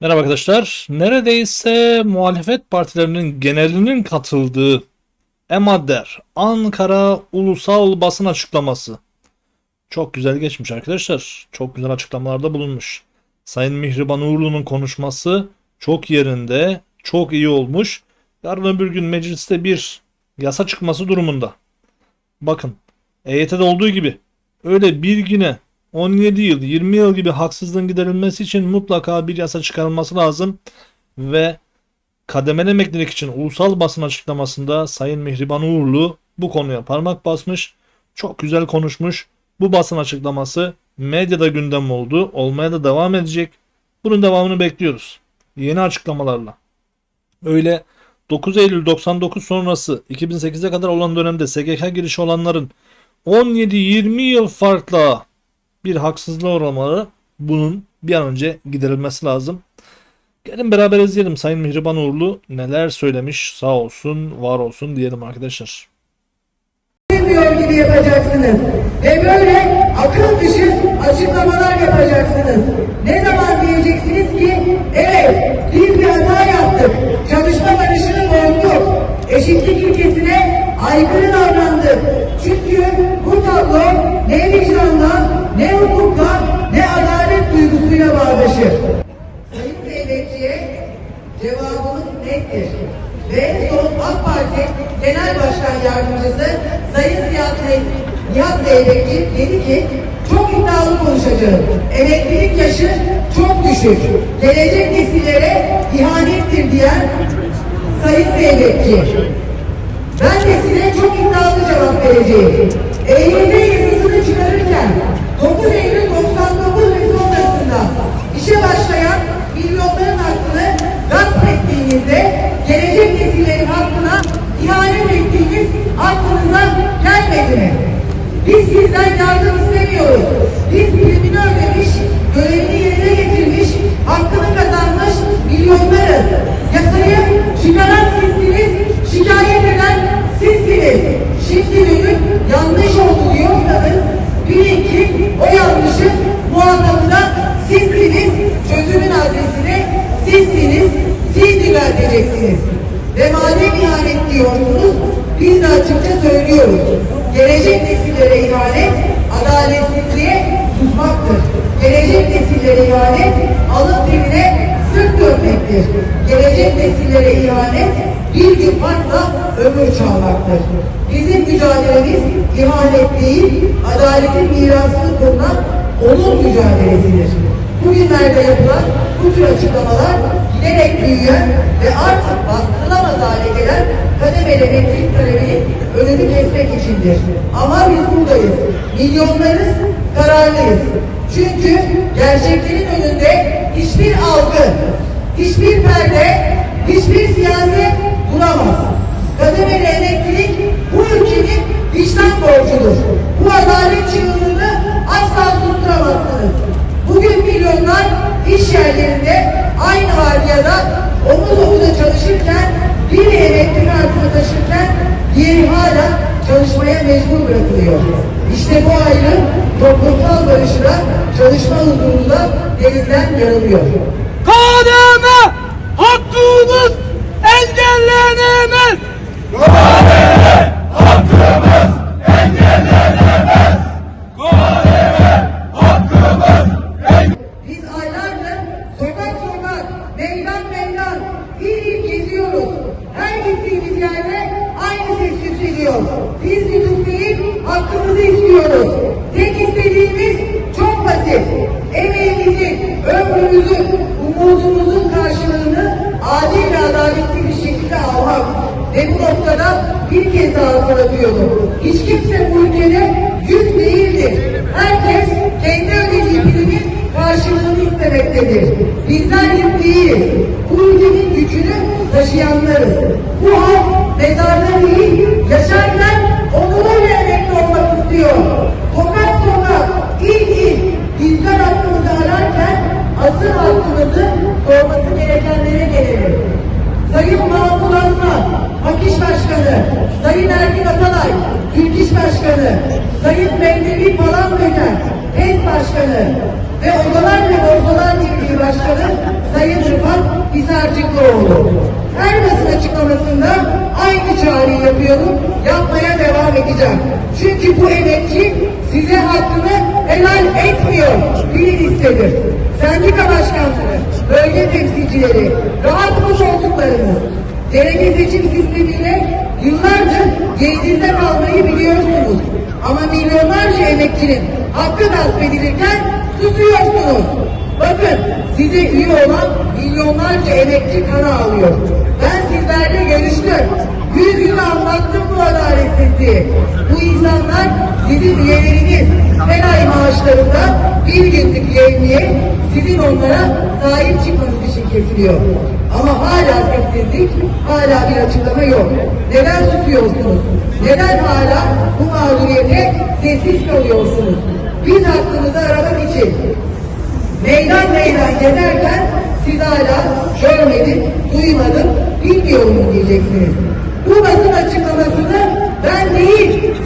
Merhaba arkadaşlar. Neredeyse muhalefet partilerinin genelinin katıldığı EMADER Ankara Ulusal Basın Açıklaması. Çok güzel geçmiş arkadaşlar. Çok güzel açıklamalarda bulunmuş. Sayın Mihriban Uğurlu'nun konuşması çok yerinde, çok iyi olmuş. Yarın öbür gün mecliste bir yasa çıkması durumunda. Bakın, EYT'de olduğu gibi öyle bir güne 17 yıl, 20 yıl gibi haksızlığın giderilmesi için mutlaka bir yasa çıkarılması lazım ve kademeli emeklilik için ulusal basın açıklamasında Sayın Mihriban Uğurlu bu konuya parmak basmış. Çok güzel konuşmuş. Bu basın açıklaması medyada gündem oldu. Olmaya da devam edecek. Bunun devamını bekliyoruz. Yeni açıklamalarla. Öyle 9 Eylül 99 sonrası 2008'e kadar olan dönemde SGK girişi olanların 17-20 yıl farkla bir haksızlığa uğramaları bunun bir an önce giderilmesi lazım. Gelin beraber izleyelim Sayın Mihriban Uğurlu neler söylemiş sağ olsun var olsun diyelim arkadaşlar. bilmiyor gibi yapacaksınız. Ve böyle akıl dışı açıklamalar yapacaksınız. Ne zaman diyeceksiniz ki evet biz bir hata yaptık. Çalışma barışını bozduk. Eşitlik ilkesine aykırı davrandık. Nettir. Ve son AK Parti Genel Başkan Yardımcısı Sayın Nihat Zeybekçi dedi ki çok iddialı konuşacağım. Emeklilik yaşı çok düşük. Gelecek nesillere ihanettir diyen Sayın Zeybekçi. Ben de size çok iddialı cevap vereceğim. EYT yasasını çıkarırken 9 Eylül 99 ve sonrasında işe başlayan Biz sizden yardım istemiyoruz. Biz primini ödemiş, görevini yerine getirmiş, hakkını kazanmış milyonlarız. Yasayı çıkaran sizsiniz, şikayet eden sizsiniz. Şimdi dönüp yanlış oldu diyorsanız bilin ki o yanlışın muhatabı da sizsiniz. Çözümün adresini sizsiniz. Siz düzelteceksiniz. Ve madem ihanet diyorsunuz biz de açıkça söylüyoruz. Gelecek nesillere ihanet adaletsizliğe susmaktır. Gelecek nesillere ihanet alın terine sırt dönmektir. Gelecek nesillere ihanet bir farkla ömür çalmaktır. Bizim mücadelemiz ihanet değil, adaletin mirasını korunan onur mücadelesidir. Bugünlerde yapılan bu tür açıklamalar giderek büyüyen ve artık bastırılamaz hale gelen kademeli emeklilik talebinin önünü kesmek içindir. Ama biz buradayız. Milyonlarız, kararlıyız. Çünkü gerçeklerin önünde hiçbir algı, hiçbir perde, hiçbir siyaset duramaz. Kademeli emeklilik bu ülkenin vicdan borcudur. Bu adalet çığlığını asla susturamazsınız. Bugün milyonlar iş yerlerinde aynı vardiyada omuz omuza çalışırken biri emekli kartını taşırken diğeri hala çalışmaya mecbur bırakılıyor. İşte bu ayrım toplumsal barışına, çalışma huzuruna derinden yaralıyor. KDM yükseliyor. Biz lütuf değil, hakkımızı istiyoruz. Tek istediğimiz çok basit. Emeğimizin, ömrümüzün, umudumuzun karşılığını adil ve adaletli bir şekilde almak. Ve bu noktada bir kez daha hatırlatıyorum. Hiç kimse bu ülkede yük değildir. Herkes kendi ödediği primin karşılığını istemektedir. Bizler yük değiliz. Bu ülkenin gücünü taşıyanlarız. Bu halk mezarda sorması gerekenlere gelelim. Sayın Mahmut Aslan, Hak İş Başkanı, Sayın Erkin Atalay, Türk İş Başkanı, Sayın Mehmet Palandöken, HES Başkanı, ve Odalar ve Borsalar Birliği Başkanı Sayın Rıfat Hisarcıklıoğlu. Her basın açıklamasında aynı çağrıyı yapıyorum, yapmaya devam edeceğim. Çünkü bu emekçi etmiyor. Bilin istedim. Sendika başkanları, bölge temsilcileri, rahat bu koltuklarınız. Delege seçim sistemiyle yıllardır yerinizde kalmayı biliyorsunuz. Ama milyonlarca emekçinin hakkı gasp edilirken susuyorsunuz. Bakın size üye olan milyonlarca emekçi kana alıyor. Bir günlük yevmiye sizin onlara sahip çıkmanız için kesiliyor. Ama hala sessizlik, hala bir açıklama yok. Neden susuyorsunuz? Neden hala bu mağduriyete sessiz kalıyorsunuz? Biz hakkımızı aramak için meydan meydan gezerken siz hala görmedim, duymadım, bilmiyorum diyeceksiniz. Bu basın açıklamasını ben değil,